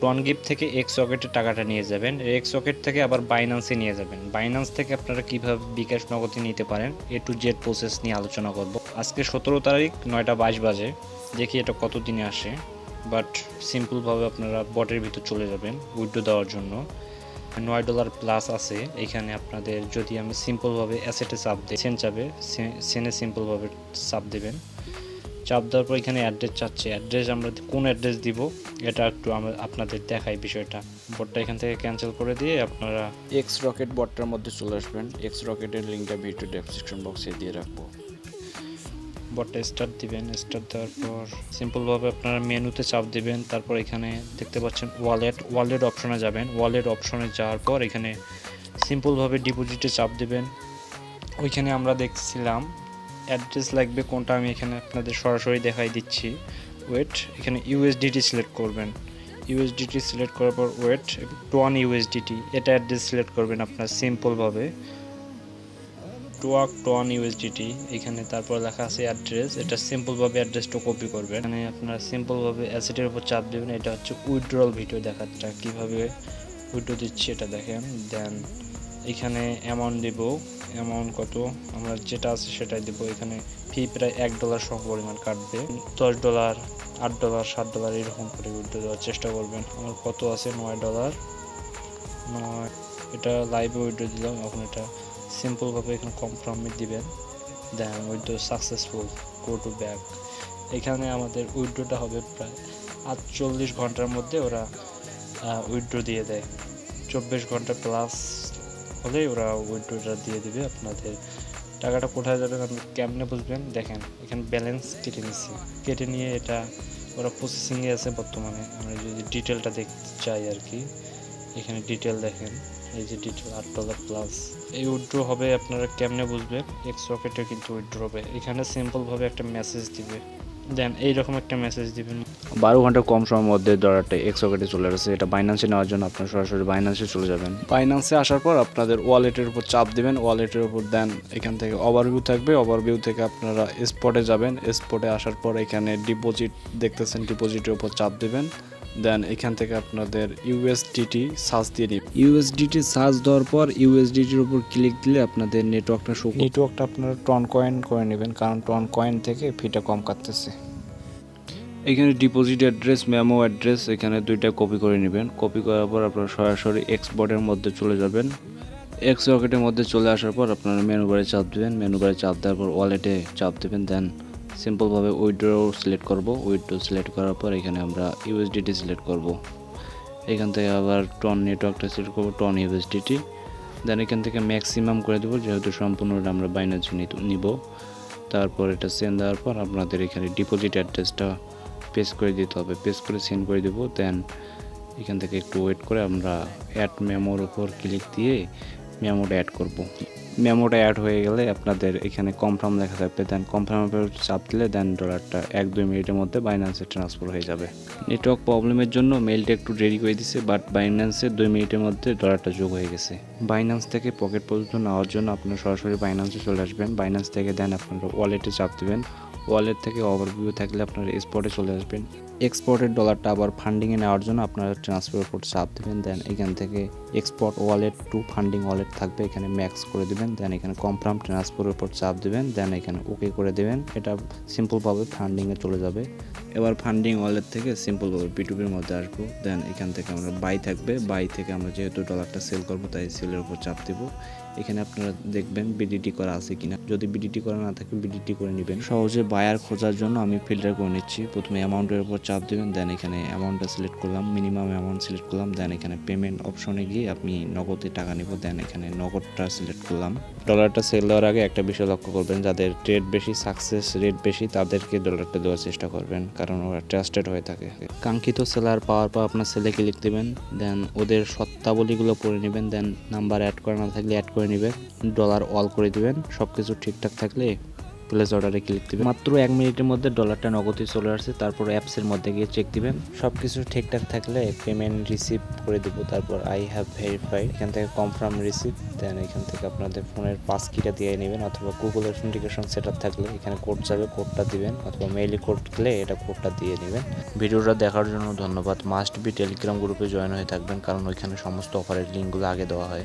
Ton gift থেকে x রকেটের টাকাটা নিয়ে যাবেন। এক্স সকেট থেকে আবার বাইন্যান্সে নিয়ে যাবেন। বাইন্যান্স থেকে আপনারা কীভাবে বিকাশ নগদে নিতে পারেন এ টু জেড প্রসেস নিয়ে আলোচনা করব। আজকে সতেরো তারিখ, নয়টা বাইশ বাজে। দেখি এটা কত দিনে আসে বাট সিম্পলভাবে আপনারা বটের ভিতর চলে যাবেন উইড্রো দেওয়ার জন্য। নয় ডলার প্লাস আছে। এখানে আপনাদের যদি আমি সিম্পলভাবে অ্যাসেটে চাপ দিই সেন চাপে সেনে সিম্পলভাবে চাপ দেবেন। চাপ দেওয়ার পর এখানে অ্যাড্রেস চাচ্ছে। অ্যাড্রেস আমরা কোন অ্যাড্রেস দিব এটা একটু আমরা আপনাদের দেখাই বিষয়টা। বটটা এখান থেকে ক্যান্সেল করে দিয়ে আপনারা এক্স রকেট বটটার মধ্যে চলে আসবেন। এক্স রকেটের লিঙ্কটা ভিডিও ডেসক্রিপশন বক্সে দিয়ে রাখব। বটটা স্টার্ট দিবেন। স্টার্ট দেওয়ার পর সিম্পলভাবে আপনারা মেনুতে চাপ দিবেন। তারপর এখানে দেখতে পাচ্ছেন ওয়ালেট ওয়ালেট অপশনে যাবেন। ওয়ালেট অপশনে যাওয়ার পর এখানে সিম্পলভাবে ডিপোজিটে চাপ দিবেন। ওইখানে আমরা দেখছিলাম অ্যাড্রেস লাগবে কোনটা আমি এখানে আপনাদের সরাসরি দেখাই দিচ্ছি। ওয়েট এখানে ইউএসডিটি সিলেক্ট করবেন। ইউএসডিটি সিলেক্ট করার পর ওয়েট টোয়ান ইউএসডিটি এটা অ্যাড্রেস সিলেক্ট করবেন আপনার সিম্পলভাবে টোয়াক টোয়ান ইউএসডিটি এখানে তারপর লেখা আছে অ্যাড্রেস এটা সিম্পলভাবে অ্যাড্রেসটা কপি করবেন। এখানে আপনারা সিম্পলভাবে অ্যাসেটের উপর চাপ দেবেন, এটা হচ্ছে উইথড্রল ভিডিও দেখাচ্ছা। কীভাবে উইড্রো দিচ্ছি এটা দেখেন দেন এখানে অ্যামাউন্ট দিব। অ্যামাউন্ট কত? আমরা যেটা আছে সেটাই দেবো। এখানে ফি প্রায় এক ডলার সম পরিমাণ কাটবে। দশ ডলার আট ডলার সাত ডলার এরকম করে উইথড্র দেওয়ার চেষ্টা করবেন। আমার কত আছে? নয় ডলার নয়। এটা লাইভে উইথড্র দিলাম। এখন এটা সিম্পলভাবে এখানে কনফার্মে দিবেন। Then withdraw successful go to back এখানে আমাদের উইথড্রটা হবে প্রায় আটচল্লিশ ঘণ্টার মধ্যে ওরা উইথড্র দিয়ে দেয়। চব্বিশ ঘণ্টা প্লাস হলে ওরা উইথড্রটা দিয়ে দিবে আপনাদের। টাকাটা কোথায় যাবে আপনি কেমনে বুঝবেন? দেখেন, এখানে ব্যালেন্স কেটে নিচ্ছি কেটে নিয়ে এটা ওরা প্রসেসিংয়ে আছে বর্তমানে। আমরা যদি ডিটেলটা দেখতে চাই আর কি। এখানে ডিটেল দেখেন, এই যে ডিটেল আট ডলার প্লাস এই উইথড্র হবে আপনারা কেমনে বুঝবেন? এক্স রকেটে কিন্তু উইথড্র হবে। এখানে সিম্পলভাবে একটা মেসেজ দিবে। দেন এইরকম একটা মেসেজ দিবেন। বারো ঘণ্টা কম সময়ের মধ্যে ডলারটা এক্স রকেটে চলে আসছে এটা বাইন্যান্সে নেওয়ার জন্য আপনার সরাসরি বাইন্যান্সে চলে যাবেন। বাইন্যান্সে আসার পর আপনাদের ওয়ালেটের উপর চাপ দিবেন ওয়ালেটের উপর দেন এখান থেকে ওভারভিউ থাকবে ওভারভিউ থেকে আপনারা স্পটে যাবেন স্পটে আসার পর এখানে ডিপোজিট দেখতেছেন ডিপোজিটের উপর চাপ দিবেন। দেন এখান থেকে আপনাদের ইউএসডিটি সার্চ দিয়ে দিন ইউএসডিটি সার্চ দেওয়ার পর ইউএসডিটির উপর ক্লিক দিলে আপনাদের নেটওয়ার্কটা শো নেটওয়ার্কটা আপনারা টন কয়েন করে নেবেন কারণ টন কয়েন থেকে ফিটা কম কাটতেছে। এখানে ডিপোজিট অ্যাড্রেস মেমো অ্যাড্রেস এখানে দুইটা কপি করে নেবেন। কপি করার পর আপনারা সরাসরি এক্সপোর্টের মধ্যে চলে যাবেন। এক্স রকেটের মধ্যে চলে আসার পর আপনারা মেনু বারে চাপ দেবেন। মেনু বারে চাপ দেওয়ার পর ওয়ালেটে চাপ দেবেন দেন সিম্পলভাবে উইড্রো সিলেক্ট করব। উইড্রো সিলেক্ট করার পর এখানে আমরা ইউএসডিটি সিলেক্ট করব। এখান থেকে আবার টন নেটওয়ার্কটা সিলেক্ট করব টন ইউএসডিটি দেন এখান থেকে ম্যাক্সিমাম করে দেবো, যেহেতু সম্পূর্ণটা আমরা বাইনান্স নিব। তারপর এটা সেন্ড দেওয়ার পর আপনাদের এখানে ডিপোজিট অ্যাড্রেসটা পেস্ট করে দিতে হবে। পেস্ট করে সেন্ড করে দেবো। দেন এখান থেকে একটু ওয়েট করে আমরা অ্যাড মেমোর উপর ক্লিক দিয়ে মেমোটা অ্যাড করব। মেমোটা অ্যাড হয়ে গেলে আপনাদের এখানে কনফার্ম লেখা থাকবে দেন কনফার্মের চাপ দিলে দেন ডলারটা এক দুই মিনিটের মধ্যে বাইন্যান্সে ট্রান্সফার হয়ে যাবে। নেটওয়ার্ক প্রবলেমের জন্য মেলটা একটু দেরি করে দিছে বাট বাইন্যান্সে দুই মিনিটের মধ্যে ডলারটা যোগ হয়ে গেছে। বাইন্যান্স থেকে পকেট পর্যন্ত নেওয়ার জন্য আপনারা সরাসরি বাইন্যান্সে চলে আসবেন। বাইন্যান্স থেকে দেন আপনারা ওয়ালেটে চাপ দেবেন। ওয়ালেট থেকে ওভারভিউ থাকলে আপনারা এক্সপোর্টে চলে আসবেন। এক্সপোর্টের ডলারটা আবার ফান্ডিংয়ে নেওয়ার জন্য আপনারা ট্রান্সফার উপর চাপ দেবেন দেন এখান থেকে export wallet to funding wallet থাকবে, এখানে ম্যাক্স করে দেবেন দেন এখানে কমফার্ম ট্রান্সফারের উপর চাপ দেবেন দেন এখানে ওকে করে দেবেন। এটা সিম্পলভাবে ফান্ডিংয়ে চলে যাবে। এবার ফান্ডিং ওয়ালেট থেকে সিম্পলভাবে পিটুপির মধ্যে আসব দেন এখান থেকে আমরা বাই থাকবে। বাই থেকে আমরা যেহেতু ডলারটা সেল করব, তাই সেলের উপর চাপ দেবো। এখানে আপনারা দেখবেন বিডিটি করা আছে কিনা। যদি বিডিটি করা না থাকে বিডিটি করে নেবেন। সহজে বায়ার খোঁজার জন্য আমি ফিল্টার করে নিচ্ছি। প্রথমে অ্যামাউন্টের উপর চাপ দেবেন দেন এখানে অ্যামাউন্টটা সিলেক্ট করলাম মিনিমাম অ্যামাউন্ট সিলেক্ট করলাম দেন এখানে পেমেন্ট অপশনে গিয়ে আপনি নগদে টাকা নেব দেন এখানে নগদটা সিলেক্ট করলাম। ডলারটা সেল দেওয়ার আগে একটা বিষয় লক্ষ্য করবেন, যাদের ট্রেড বেশি সাকসেস রেট বেশি, তাদেরকে ডলারটা দেওয়ার চেষ্টা করবেন। কারণ ওরা ট্রাস্টেড হয়ে থাকে। কাঙ্ক্ষিত সেলার পাওয়ার পর আপনার সেলে ক্লিক দেবেন দেন ওদের সত্তাবলীগুলো পড়ে নেবেন দেন নাম্বার অ্যাড করা না থাকলে অ্যাড করে নেবেন ডলার অল করে দেবেন সব কিছু ঠিকঠাক থাকলে প্লেস অর্ডারে ক্লিক দিবেন। মাত্র এক মিনিটের মধ্যে ডলারটা নগদে চলে আসছে তারপর অ্যাপসের মধ্যে গিয়ে চেক দিবেন। সব কিছু ঠিকঠাক থাকলে পেমেন্ট রিসিভ করে দিব। তারপর আই হ্যাভ ভেরিফাইড এখান থেকে কনফার্ম রিসিভ দেন এখান থেকে আপনাদের ফোনের পাস কিটা দিয়ে নেবেন অথবা গুগল অথেন্টিকেশন সেট থাকলে এখানে কোড যাবে কোডটা দিবেন অথবা মেইলে কোড দিলে এটা কোডটা দিয়ে নেবেন। ভিডিওটা দেখার জন্য ধন্যবাদ। মাস্ট বি টেলিগ্রাম গ্রুপে জয়েন হয়ে থাকবেন কারণ ওইখানে সমস্ত অফারের লিঙ্কগুলো আগে দেওয়া হয়।